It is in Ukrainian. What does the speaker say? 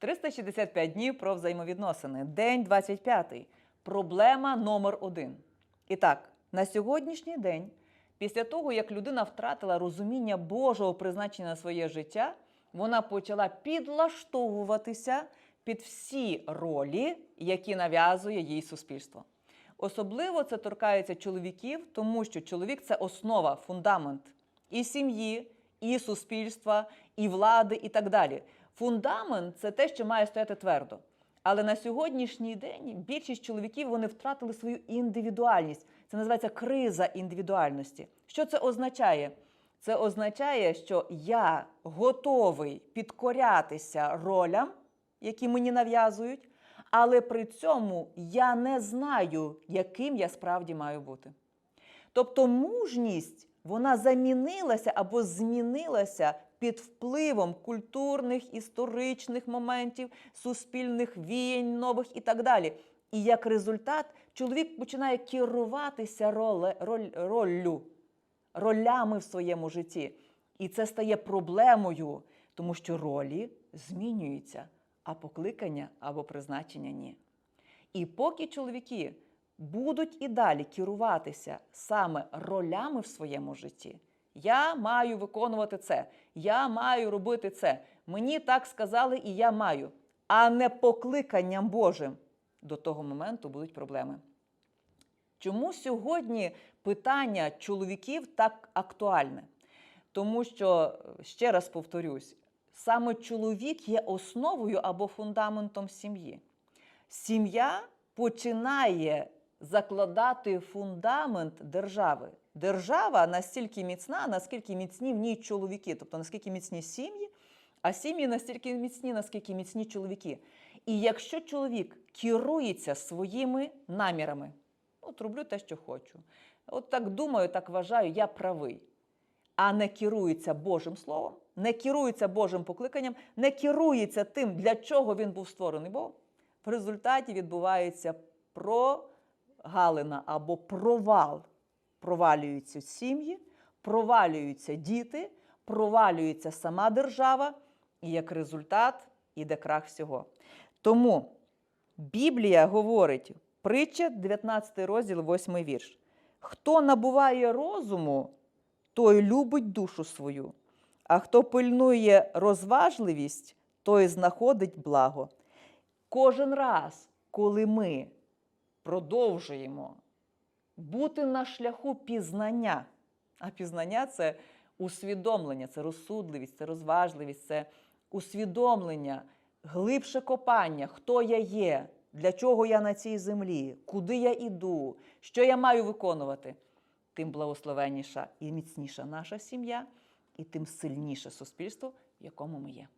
365 днів про взаємовідносини. День 25. Проблема номер один. І так, на сьогоднішній день, після того, як людина втратила розуміння Божого призначення на своє життя, вона почала підлаштовуватися під всі ролі, які нав'язує їй суспільство. Особливо це торкається чоловіків, тому що чоловік це основа, фундамент і сім'ї, і суспільства, і влади, і так далі. Фундамент це те, що має стояти твердо. Але на сьогоднішній день більшість чоловіків вони втратили свою індивідуальність. Це називається криза індивідуальності. Що це означає? Це означає, що я готовий підкорятися ролям, які мені нав'язують, але при цьому я не знаю, яким я справді маю бути. Тобто мужність вона замінилася або змінилася під впливом культурних, історичних моментів, суспільних віянь нових і так далі. І як результат, чоловік починає керуватися роле, роль, роллю, ролями в своєму житті. І це стає проблемою, тому що ролі змінюються, а покликання або призначення ні. І поки чоловіки будуть і далі керуватися саме ролями в своєму житті, я маю виконувати це, я маю робити це. Мені так сказали, і я маю, а не покликанням Божим. До того моменту будуть проблеми. Чому сьогодні питання чоловіків так актуальне? Тому що, ще раз повторюсь, саме чоловік є основою або фундаментом сім'ї. Сім'я починає закладати фундамент держави. Держава настільки міцна, наскільки міцні в ній чоловіки, тобто наскільки міцні сім'ї, а сім'ї настільки міцні, наскільки міцні чоловіки. І якщо чоловік керується своїми намірами, от роблю те, що хочу, от так думаю, так вважаю, я правий, а не керується Божим Словом, не керується Божим покликанням, не керується тим, для чого він був створений Богом, в результаті відбувається прогалина або провал. Провалюються сім'ї, провалюються діти, провалюється сама держава, і як результат іде крах всього. Тому Біблія говорить, притча, 19 розділ, 8 вірш. Хто набуває розуму, той любить душу свою, а хто пильнує розважливість, той знаходить благо. Кожен раз, коли ми продовжуємо бути на шляху пізнання, а пізнання це усвідомлення, це розсудливість, це розважливість, це усвідомлення, глибше копання, хто я є, для чого я на цій землі, куди я іду, що я маю виконувати, тим благословенніша і міцніша наша сім'я, і тим сильніше суспільство, в якому ми є.